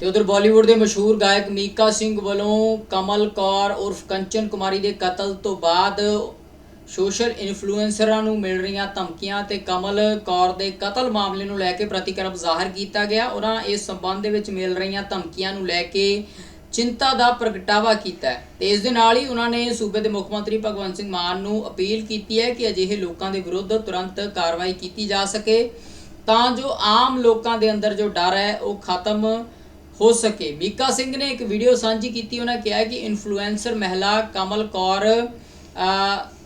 ਤੇ ਉਧਰ ਬਾਲੀਵੁੱਡ ਦੇ ਮਸ਼ਹੂਰ ਗਾਇਕ ਮੀਕਾ ਸਿੰਘ ਵੱਲੋਂ ਕਮਲ ਕੌਰ ਉਰਫ ਕੰਚਨ ਕੁਮਾਰੀ ਦੇ ਕਤਲ ਤੋਂ ਬਾਅਦ ਸੋਸ਼ਲ ਇਨਫਲੂਐਂਸਰਾਂ ਨੂੰ ਮਿਲ ਰਹੀਆਂ ਧਮਕੀਆਂ ਤੇ ਕਮਲ ਕੌਰ ਦੇ ਕਤਲ ਮਾਮਲੇ ਨੂੰ ਲੈ ਕੇ ਪ੍ਰਤੀਕਰਮ ਜ਼ਾਹਰ ਕੀਤਾ ਗਿਆ। ਉਹਨਾਂ ਇਸ ਸੰਬੰਧ ਦੇ ਵਿੱਚ ਮਿਲ ਰਹੀਆਂ ਧਮਕੀਆਂ ਨੂੰ ਲੈ ਕੇ ਚਿੰਤਾ ਦਾ ਪ੍ਰਗਟਾਵਾ ਕੀਤਾ ਹੈ। ਤੇ ਇਸ ਦੇ ਨਾਲ ਹੀ ਉਹਨਾਂ ਨੇ ਸੂਬੇ ਦੇ ਮੁੱਖ ਮੰਤਰੀ ਭਗਵੰਤ ਸਿੰਘ ਮਾਨ ਨੂੰ ਅਪੀਲ ਕੀਤੀ ਹੈ ਕਿ ਅਜਿਹੇ ਲੋਕਾਂ ਦੇ ਵਿਰੁੱਧ ਤੁਰੰਤ ਕਾਰਵਾਈ ਕੀਤੀ ਜਾ ਸਕੇ, ਤਾਂ ਜੋ ਆਮ ਲੋਕਾਂ ਦੇ ਅੰਦਰ ਜੋ ਡਰ ਹੈ ਉਹ ਖਤਮ ਹੋ ਸਕੇ। ਮੀਕਾ ਸਿੰਘ ਨੇ ਇੱਕ ਵੀਡੀਓ ਸਾਂਝੀ ਕੀਤੀ। ਉਹਨਾਂ ਕਿਹਾ ਕਿ ਇਨਫਲੂਐਂਸਰ ਮਹਿਲਾ ਕਮਲ ਕੌਰ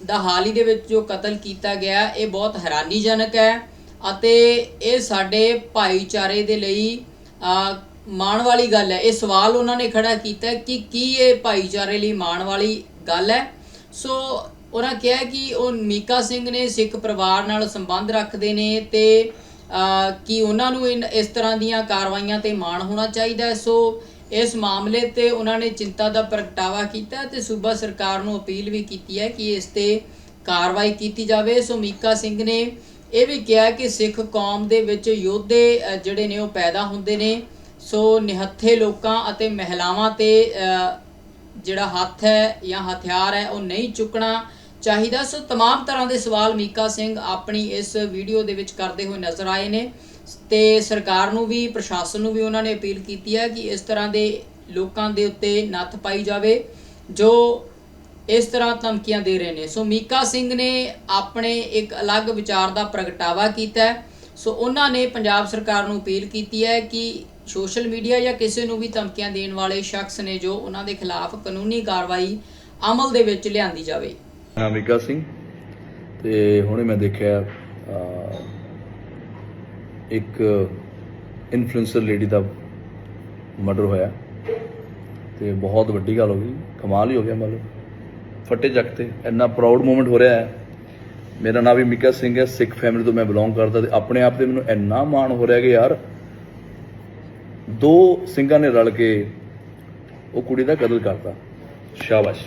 ਦਾ ਹਾਲ ਹੀ ਦੇ ਵਿੱਚ ਜੋ ਕਤਲ ਕੀਤਾ ਗਿਆ, ਇਹ ਬਹੁਤ ਹੈਰਾਨੀਜਨਕ ਹੈ ਅਤੇ ਇਹ ਸਾਡੇ ਭਾਈਚਾਰੇ ਦੇ ਲਈ ਮਾਣ ਵਾਲੀ ਗੱਲ ਹੈ। ਇਹ ਸਵਾਲ ਉਹਨਾਂ ਨੇ ਖੜਾ ਕੀਤਾ ਕਿ ਕੀ ਇਹ ਭਾਈਚਾਰੇ ਲਈ ਮਾਣ ਵਾਲੀ ਗੱਲ ਹੈ? ਸੋ ਉਹਨਾਂ ਕਿਹਾ ਕਿ ਉਹ ਮੀਕਾ ਸਿੰਘ ਨੇ ਸਿੱਖ ਪਰਿਵਾਰ ਨਾਲ ਸੰਬੰਧ ਰੱਖਦੇ ਨੇ ਤੇ ਕਿ ਉਹਨਾਂ ਨੂੰ ਇਨ- ਇਸ ਤਰ੍ਹਾਂ ਦੀਆਂ ਕਾਰਵਾਈਆਂ ਤੇ ਮਾਣ ਹੋਣਾ ਚਾਹੀਦਾ ਹੈ। ਸੋ ਇਸ ਮਾਮਲੇ ਤੇ ਉਹਨਾਂ ਨੇ ਚਿੰਤਾ ਦਾ ਪ੍ਰਗਟਾਵਾ ਕੀਤਾ ਤੇ ਸੂਬਾ ਸਰਕਾਰ ਨੂੰ ਅਪੀਲ ਵੀ ਕੀਤੀ ਹੈ ਕਿ ਇਸ ਤੇ ਕਾਰਵਾਈ ਕੀਤੀ ਜਾਵੇ। ਸੋ ਮੀਕਾ ਸਿੰਘ ਨੇ ਇਹ ਵੀ ਕਿਹਾ ਕਿ ਸਿੱਖ ਕੌਮ ਦੇ ਵਿੱਚ ਯੋਧੇ ਜਿਹੜੇ ਨੇ ਉਹ ਪੈਦਾ ਹੁੰਦੇ ਨੇ। ਸੋ ਨਿਹੱਥੇ ਲੋਕਾਂ ਅਤੇ ਮਹਿਲਾਵਾਂ ਤੇ ਜਿਹੜਾ ਹੱਥ ਹੈ ਜਾਂ ਹਥਿਆਰ ਹੈ ਉਹ ਨਹੀਂ ਚੁੱਕਣਾ। ਚਾਹੀਦਾ ਸੋ तमाम ਤਰ੍ਹਾਂ ਦੇ ਸਵਾਲ ਮੀਕਾ ਸਿੰਘ ਆਪਣੀ ਇਸ ਵੀਡੀਓ ਦੇ ਵਿੱਚ ਕਰਦੇ ਹੋਏ ਨਜ਼ਰ ਆਏ ਨੇ ਤੇ ਸਰਕਾਰ ਨੂੰ ਵੀ ਪ੍ਰਸ਼ਾਸਨ ਨੂੰ ਵੀ ਉਹਨਾਂ ਨੇ ਅਪੀਲ ਕੀਤੀ ਹੈ ਕਿ ਇਸ ਤਰ੍ਹਾਂ ਦੇ ਲੋਕਾਂ ਦੇ ਉੱਤੇ ਨੱਥ ਪਾਈ ਜਾਵੇ ਜੋ ਇਸ ਤਰ੍ਹਾਂ ਧਮਕੀਆਂ ਦੇ ਰਹੇ ਨੇ ਸੋ ਮੀਕਾ ਸਿੰਘ ਨੇ ਆਪਣੇ ਇੱਕ ਅਲੱਗ ਵਿਚਾਰ ਦਾ ਪ੍ਰਗਟਾਵਾ ਕੀਤਾ ਹੈ ਸੋ ਉਹਨਾਂ ਨੇ ਪੰਜਾਬ ਸਰਕਾਰ ਨੂੰ ਅਪੀਲ ਕੀਤੀ ਹੈ ਕਿ ਸੋਸ਼ਲ ਮੀਡੀਆ ਜਾਂ ਕਿਸੇ ਨੂੰ ਵੀ ਧਮਕੀਆਂ ਦੇਣ ਵਾਲੇ ਸ਼ਖਸ ਨੇ ਜੋ ਉਹਨਾਂ ਦੇ ਖਿਲਾਫ ਕਾਨੂੰਨੀ ਕਾਰਵਾਈ ਅਮਲ ਦੇ ਵਿੱਚ ਲਿਆਂਦੀ ਜਾਵੇ ਨਾਮ ਸਿੰਘ। ਤੇ ਹੁਣੇ ਮੈਂ ਦੇਖਿਆ ਇੱਕ ਇਨਫਲੂਐਂਸਰ ਲੇਡੀ ਦਾ ਮਰਡਰ ਹੋਇਆ। ਤੇ ਬਹੁਤ ਵੱਡੀ ਗੱਲ ਹੋ ਗਈ। ਕਮਾਲ ਹੀ ਹੋ ਗਿਆ ਮਤਲਬ। ਫੱਟੇ ਚੱਕ ਤੇ ਇੰਨਾ ਪ੍ਰਾਊਡ ਮੂਮੈਂਟ ਹੋ ਰਿਹਾ ਹੈ। ਮੇਰਾ ਨਾਮ ਵੀ ਮਿਕਾ ਸਿੰਘ ਹੈ। ਸਿੱਖ ਫੈਮਿਲੀ ਤੋਂ ਮੈਂ ਬਿਲੋਂਗ ਕਰਦਾ ਤੇ ਆਪਣੇ ਆਪ ਤੇ ਮੈਨੂੰ ਇੰਨਾ ਮਾਣ ਹੋ ਰਿਹਾ ਕਿ ਯਾਰ, ਦੋ ਸਿੰਘਾਂ ਨੇ ਰਲ ਕੇ ਉਹ ਕੁੜੀ ਦਾ ਕਤਲ ਕਰਤਾ। ਸ਼ਾਬਾਸ਼।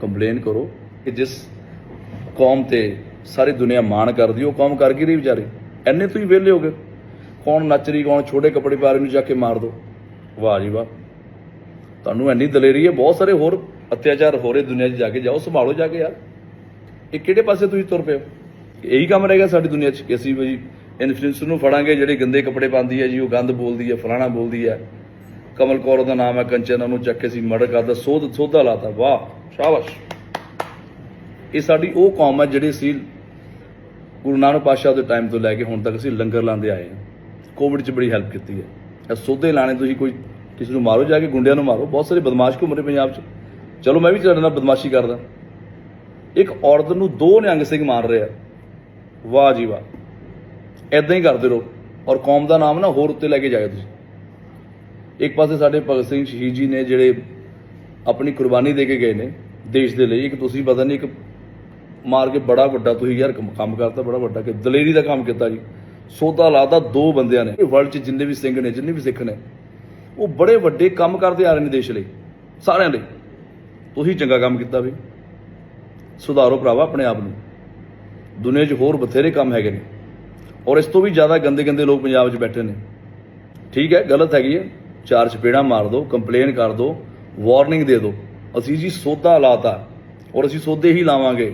ਕੰਪਲੇਨ ਕਰੋ ਕਿ ਜਿਸ ਕੌਮ ਤੇ ਸਾਰੀ ਦੁਨੀਆ ਮਾਣ ਕਰਦੀ, ਉਹ ਕੌਮ ਕਰ ਕੀ ਰਹੀ ਵਿਚਾਰੇ। ਐਨੇ ਤੁਸੀਂ ਵਿਹਲੇ ਹੋ ਗਏ। ਕੌਣ ਨੱਚ ਰਹੀ ਕੌਣ ਛੋਟੇ ਕੱਪੜੇ ਪਾ ਰਹੀ ਨੂੰ ਜਾ ਕੇ ਮਾਰ ਦੋ। ਵਾਹ ਜੀ ਵਾਹ। ਤੁਹਾਨੂੰ ਐਨੀ ਦਲੇਰੀ ਹੈ, ਬਹੁਤ ਸਾਰੇ ਹੋਰ ਅਤਿਆਚਾਰ ਹੋ ਰਹੇ ਦੁਨੀਆ 'ਚ ਜਾ ਕੇ। ਜਾਓ, ਸੰਭਾਲੋ ਜਾ ਕੇ ਯਾਰ। ਇਹ ਕਿਹੜੇ ਪਾਸੇ ਤੁਸੀਂ ਤੁਰ ਪਏ ਹੋ? ਇਹੀ ਕੰਮ ਰਹੇਗਾ ਸਾਡੀ ਦੁਨੀਆ 'ਚ ਕਿ ਅਸੀਂ ਵੀ ਇਨਫਲੂਐਂਸਰ ਨੂੰ ਫੜਾਂਗੇ, ਜਿਹੜੇ ਗੰਦੇ ਕੱਪੜੇ ਪਾਉਂਦੀ ਹੈ ਜੀ, ਉਹ ਗੰਦ ਬੋਲਦੀ ਹੈ, ਫਲਾਣਾ ਬੋਲਦੀ ਹੈ। ਕਮਲ ਕੌਰ ਦਾ ਨਾਮ ਹੈ ਕੰਚਨ, ਉਹਨੂੰ ਚੱਕ ਕੇ ਸੀ ਮਰਡਰ ਕਰਦਾ ਸੋਧ, ਸੋਧਾ ਲਾਤਾ, ਵਾਹ, ਸ਼ਾਬਾਸ਼। ਇਹ ਸਾਡੀ ਉਹ ਕੌਮ ਹੈ ਜਿਹੜੀ ਸੀ ਗੁਰੂ ਨਾਨਕ ਪਾਤਸ਼ਾਹ ਦੇ ਟਾਈਮ ਤੋਂ ਲੈ ਕੇ ਹੁਣ ਤੱਕ ਅਸੀਂ ਲੰਗਰ ਲਾਉਂਦੇ ਆਏ ਹਾਂ। ਕੋਵਿਡ 'ਚ ਬੜੀ ਹੈਲਪ ਕੀਤੀ ਹੈ। ਇਹ ਸੋਧੇ ਲਾਣੇ ਤੁਸੀਂ ਕੋਈ ਕਿਸੇ ਨੂੰ ਮਾਰੋ, ਜਾ ਕੇ ਗੁੰਡਿਆਂ ਨੂੰ ਮਾਰੋ। ਬਹੁਤ ਸਾਰੇ ਬਦਮਾਸ਼ ਘੁੰਮ ਰਹੇ ਪੰਜਾਬ 'ਚ। ਚਲੋ, ਮੈਂ ਵੀ ਤੁਹਾਡੇ ਨਾਲ ਬਦਮਾਸ਼ੀ ਕਰਦਾ। ਇੱਕ ਔਰਤ ਨੂੰ ਦੋ ਨਿਹੰਗ ਸਿੰਘ ਮਾਰ ਰਿਹਾ ਵਾਹ ਜੀ ਵਾਹ। ਐਦਾਂ ਹੀ ਕਰਦੇ ਰਹੋ। ਔਰ ਕੌਮ ਦਾ ਨਾਮ ਨਾ ਹੋਰ ਉੱਤੇ ਲੈ ਕੇ ਜਾਇਓ ਤੁਸੀਂ। ਇੱਕ ਪਾਸੇ ਸਾਡੇ ਭਗਤ ਸਿੰਘ ਸ਼ਹੀਦ ਜੀ ਨੇ ਜਿਹੜੇ ਆਪਣੀ ਕੁਰਬਾਨੀ ਦੇ ਕੇ ਗਏ ਨੇ ਦੇਸ਼ ਦੇ ਲਈ, ਇੱਕ ਤੁਸੀਂ ਪਤਾ ਨਹੀਂ, ਇੱਕ ਮਾਰ ਕੇ ਬੜਾ ਵੱਡਾ ਤੁਸੀਂ ਯਾਰ ਕੰਮ ਕਰਤਾ, ਬੜਾ ਵੱਡਾ ਕਿ ਦਲੇਰੀ ਦਾ ਕੰਮ ਕੀਤਾ ਜੀ। ਸੋਧਾ ਲਾਦਾ ਦੋ ਬੰਦਿਆਂ ਨੇ। ਵਰਲਡ 'ਚ ਜਿੰਨੇ ਵੀ ਸਿੰਘ ਨੇ, ਜਿੰਨੇ ਵੀ ਸਿੱਖ ਨੇ, ਉਹ ਬੜੇ ਵੱਡੇ ਕੰਮ ਕਰਦੇ ਆ ਰਹੇ ਨੇ ਦੇਸ਼ ਲਈ, ਸਾਰਿਆਂ ਲਈ। ਤੁਸੀਂ ਚੰਗਾ ਕੰਮ ਕੀਤਾ ਵੀ। ਸੁਧਾਰੋ ਭਰਾਵਾ ਆਪਣੇ ਆਪ ਨੂੰ। ਦੁਨੀਆ 'ਚ ਹੋਰ ਬਥੇਰੇ ਕੰਮ ਹੈਗੇ ਨੇ। ਔਰ ਇਸ ਤੋਂ ਵੀ ਜ਼ਿਆਦਾ ਗੰਦੇ ਗੰਦੇ ਲੋਕ ਪੰਜਾਬ 'ਚ ਬੈਠੇ ਨੇ। ਠੀਕ ਹੈ, ਗਲਤ ਹੈਗੀ ਹੈ। ਚਾਰ ਚਪੇੜਾ ਮਾਰ ਦਿਓ ਕੰਪਲੇਨ ਕਰ ਦਿਓ ਵਾਰਨਿੰਗ ਦੇ ਦਿਓ ਅਸੀਂ ਜੀ ਸੋਧਾ ਲਾਤਾ ਔਰ ਅਸੀਂ ਸੋਧੇ ਹੀ ਲਾਵਾਂਗੇ।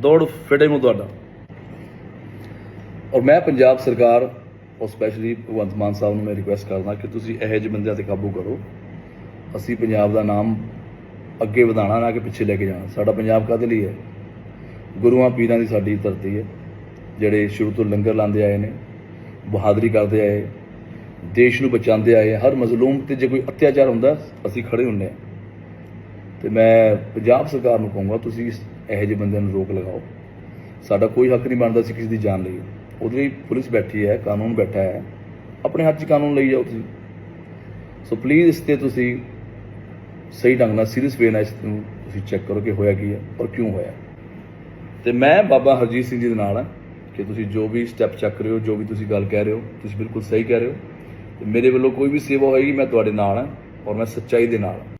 ਦੌੜ ਫਿਟੇ ਨੂੰ ਤੁਹਾਡਾ। ਔਰ ਮੈਂ ਪੰਜਾਬ ਸਰਕਾਰ ਔਰ ਸਪੈਸ਼ਲੀ ਭਗਵੰਤ ਮਾਨ ਸਾਹਿਬ ਨੂੰ ਮੈਂ ਰਿਕੁਐਸਟ ਕਰਦਾ ਕਿ ਤੁਸੀਂ ਇਹੋ ਜਿਹੇ ਬੰਦਿਆਂ ਤੇ ਕਾਬੂ ਕਰੋ। ਅਸੀਂ ਪੰਜਾਬ ਦਾ ਨਾਮ ਅੱਗੇ ਵਧਾਉਣਾ ਨਾ ਕਿ ਪਿੱਛੇ ਲੈ ਕੇ ਜਾਣਾ। ਸਾਡਾ ਪੰਜਾਬ ਕਾਹਦੇ ਲਈ ਹੈ? ਗੁਰੂਆਂ ਪੀਰਾਂ ਦੀ ਸਾਡੀ ਧਰਤੀ ਹੈ। ਜਿਹੜੇ ਸ਼ੁਰੂ ਤੋਂ ਲੰਗਰ ਲਾਉਂਦੇ ਆਏ ਨੇ, ਬਹਾਦਰੀ ਕਰਦੇ ਆਏ ਦੇਸ਼ ਨੂੰ ਬਚਾਉਂਦੇ ਆਏ ਹਰ ਮਜ਼ਲੂਮ ਤੇ ਜੇ ਕੋਈ ਅਤਿਆਚਾਰ ਹੁੰਦਾ, ਅਸੀਂ ਖੜੇ ਹੁੰਨੇ ਆ ਤੇ ਮੈਂ ਪੰਜਾਬ ਸਰਕਾਰ ਨੂੰ ਕਹੂੰਗਾ, ਤੁਸੀਂ ਇਸ ਇਹੋ ਜਿਹੇ ਬੰਦਿਆਂ ਨੂੰ ਰੋਕ ਲਗਾਓ। ਸਾਡਾ ਕੋਈ ਹੱਕ ਨਹੀਂ ਬਣਦਾ ਸੀ ਕਿਸੇ ਦੀ ਜਾਨ ਲਈ ਉਹਦੇ ਲਈ ਪੁਲਿਸ ਬੈਠੀ ਹੈ, ਕਾਨੂੰਨ ਬੈਠਾ ਹੈ। ਆਪਣੇ ਹੱਥ 'ਚ ਕਾਨੂੰਨ ਲਈ ਜਾਓ ਤੁਸੀਂ। ਸੋ ਪਲੀਜ਼ ਇਸ ਤੇ ਤੁਸੀਂ ਸਹੀ ਢੰਗ ਨਾਲ ਸੀਰੀਅਸ ਵੇ ਨਾਲ ਇਸ ਨੂੰ ਤੁਸੀਂ ਚੈੱਕ ਕਰੋ ਕਿ ਹੋਇਆ ਕੀ ਹੈ ਔਰ ਕਿਉਂ ਹੋਇਆ। ਤੇ ਮੈਂ ਬਾਬਾ ਹਰਜੀਤ ਸਿੰਘ ਜੀ ਦੇ ਨਾਲ ਹਾਂ ਕਿ ਤੁਸੀਂ ਜੋ ਵੀ ਸਟੈਪ ਚੱਕ ਰਹੇ ਹੋ, ਜੋ ਵੀ ਤੁਸੀਂ ਗੱਲ ਕਹਿ ਰਹੇ ਹੋ, ਤੁਸੀਂ ਬਿਲਕੁਲ ਸਹੀ ਕਹਿ ਰਹੇ ਹੋ। ਤੇ ਮੇਰੇ ਵੱਲੋਂ ਕੋਈ ਵੀ ਸੇਵਾ ਹੋਏਗੀ, ਮੈਂ ਤੁਹਾਡੇ ਨਾਲ ਹਾਂ ਔਰ ਮੈਂ ਸੱਚਾਈ ਦੇ ਨਾਲ